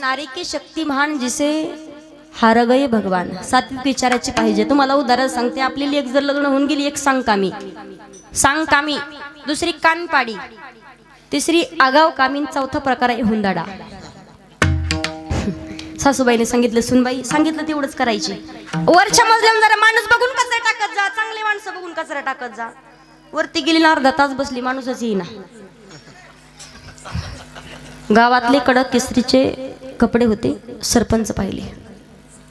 नारी की महान जिसे हार गये भगवान. सात्विक विचाराची पाहिजे. तुम्हाला उदाहरण सांगते. आपली एक जर लग्न होऊन गेली एक सांग कामी सांग कामी दुसरी कानपाडी तिसरी आगाव कामीन चौथा प्रकार आहे हुंदाडा. सासूबाईने सांगितलं सुनबाई सांगितलं तेवढंच करायची. वरच्या मजल्यावर जरा माणूस बघून कचरा टाकत जा. चांगले माणसं बघून कचरा टाकत जा. वरती गेली ना अर्धा तास बसली माणूसच येईना. गावातले कडक केसरीचे कपडे होते सरपंच पाहिले.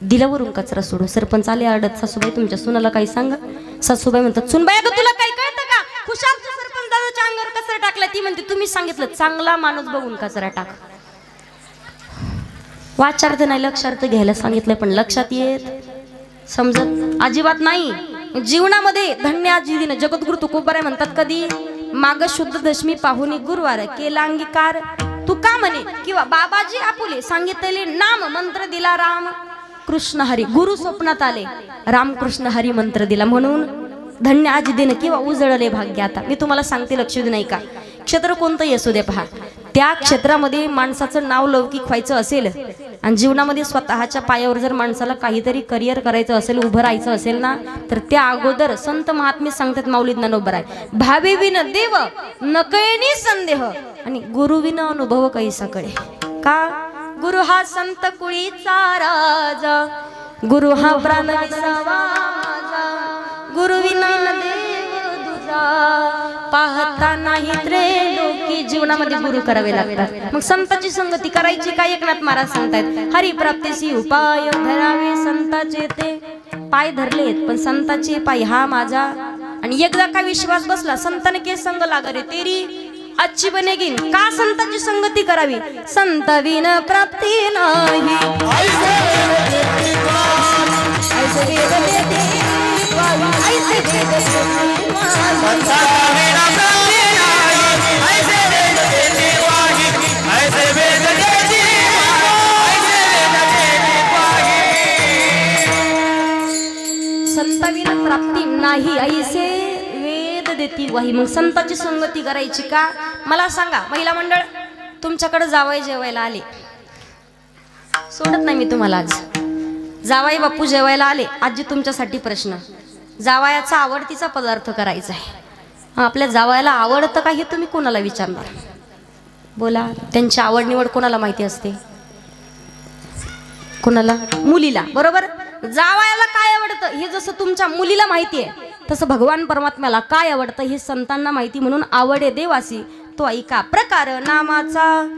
दिल्यावरून कचरा सोडून. सरपंच आले आडत सासूबाई तुमच्या सुनाला काही सांगा. सासूबाई म्हणतात सुनबाई अगं तुला काही कळतं का? खुशाल तू सरपंच दादाच्या अंगावर कचरा टाकला. ती म्हणते तुम्ही सांगितलं चांगला माणूस बघून कचरा टाक. वाचार्थ नाही लक्षार्थ घ्यायला सांगितलंय पण लक्षात येत. समजत? अजिबात नाही. जीवनामध्ये धन्य आजी दिन जगद्गुरु तुकोबारे म्हणतात कधी? माग शुद्ध दशमी पाहुणी गुरुवार केला अंगीकार तू का म्हणे? किंवा बाबाजी आपुले सांगितले नाम मंत्र दिला राम. कृष्ण हरी गुरु स्वप्नात आले. रामकृष्ण हरी मंत्र दिला म्हणून. धन्य आज दिन किंवा उजळले भाग्य आता. मी तुम्हाला सांगते लक्ष देऊ नाही का? क्षेत्र कोणतंही असू दे पहा. त्या क्षेत्रामध्ये माणसाचं नाव लौकिक व्हायचं असेल आणि जीवनामध्ये स्वतःच्या पायावर जर माणसाला काहीतरी करिअर करायचं असेल उभं राहायचं असेल ना तर त्या अगोदर संत महात्मे सांगतात माऊली ज्ञानोबर आहे भावे विन देव नकळेनी संदेह. आणि गुरुविन अनुभव कैसा कळे का? गुरु हा संत कुळीचा राजा. गुरु हा प्राण विसावा देव दुजा पाहता नाही रे जीवनामध्ये गुरु करावे लागतात. मग संताची संगती करायची काय एकनाथ महाराज सांगतायत? हरी प्राप्तीसी उपाय धरावे संताचे ते. पाय धरलेत पण संताचे पाय हा माझा. आणि एकदा काय विश्वास बसला संतन के संग लागरे तेरी. अच्छी बनेगी का संतांची संगती करावी? संत विन प्राप्ती नाही. संताविना प्राप्ती नाही ऐसे वेद देती वाही. मग संताची संगती करायची का? मला सांगा महिला मंडळ तुमच्याकडे जावाई जेवायला आले. सोडत नाही मी तुम्हाला आज. जावाई बापू जेवायला आले. आजी तुमच्यासाठी प्रश्न. जावायाचा आवडतीचा पदार्थ करायचा आहे. आपल्या जावायला आवडतं का हे तुम्ही कोणाला विचारणार? बोला त्यांची आवड निवड कोणाला माहिती असते? कोणाला? मुलीला. बरोबर? जावयाला काय आवडतं? हे जसं तुमच्या मुलीला माहिती आहे तसं भगवान परमात्म्याला काय आवडतं हे संतांना माहिती म्हणून आवडे देवासी. तो ऐका. प्रकार नामाचा.